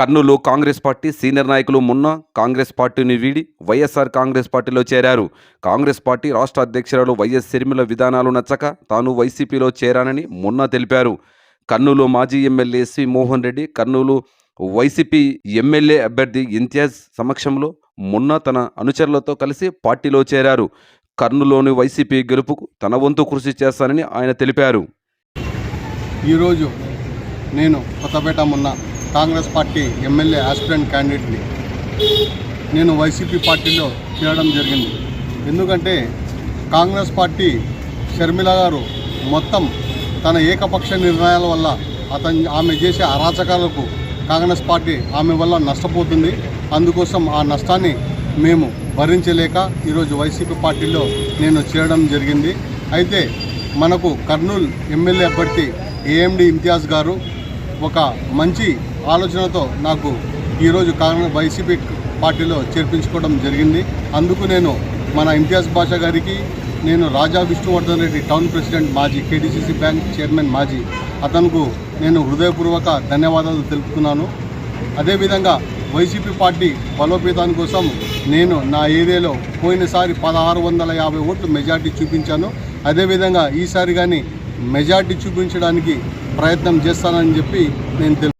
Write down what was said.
Kurnool Congress party senior నాయకులు మున్నా కాంగ్రెస్ పార్టీని వీడి వైఎస్ఆర్ కాంగ్రెస్ పార్టీలో చేరారు. కాంగ్రెస్ పార్టీ రాష్ట్ర అధ్యక్షురాలు వైఎస్ సిరిమిల విధానాలు నచ్చక తాను వైసీపీలో చేరానని మున్న తెలిపారు. కర్నూలు మాజీ MLA C. Mohan Reddy Kurnool YCP MLA అభ్యర్థి ఇంతియాజ్ సమక్షంలో మున్నా తన అనుచరులతో కలిసి పార్టీలో చేరారు. కర్నూలులోని వైసీపీ గెలుపుకు తన వంతు కృషి చేస్తానని ఆయన తెలిపారు. ఈరోజు నేను కొత్తపేట మొన్న కాంగ్రెస్ పార్టీ ఎమ్మెల్యే ఆస్పిరెంట్ క్యాండిడేట్ని నేను వైసీపీ పార్టీలో చేరడం జరిగింది. ఎందుకంటే కాంగ్రెస్ పార్టీ షర్మిల గారు మొత్తం తన ఏకపక్ష నిర్ణయాల వల్ల అతను ఆమె చేసే అరాచకాలకు కాంగ్రెస్ పార్టీ ఆమె వల్ల నష్టపోతుంది. అందుకోసం ఆ నష్టాన్ని మేము భరించలేక ఈరోజు వైసీపీ పార్టీలో నేను చేరడం జరిగింది. అయితే మనకు కర్నూలు ఎమ్మెల్యే అభ్యర్థి ఏఎండి ఇంతియాజ్ గారు ఒక మంచి ఆలోచనతో నాకు ఈరోజు కాంగ్రెస్ వైసీపీ పార్టీలో చేర్పించుకోవడం జరిగింది. అందుకు నేను మన ఇంతియాజ్ బాషా గారికి నేను రాజా విష్ణువర్ధన్ రెడ్డి టౌన్ ప్రెసిడెంట్ మాజీ కేడీసీసీ బ్యాంక్ చైర్మన్ మాజీ అతనుకు నేను హృదయపూర్వక ధన్యవాదాలు తెలుపుతున్నాను. అదేవిధంగా వైసీపీ పార్టీ బలోపేతాని కోసం నేను నా ఏరియాలో పోయినసారి పదహారు వందల యాభై ఓట్లు మెజార్టీ చూపించాను. అదేవిధంగా ఈసారి కానీ మెజార్టీ చూపించడానికి ప్రయత్నం చేస్తానని చెప్పి నేను తెలుసు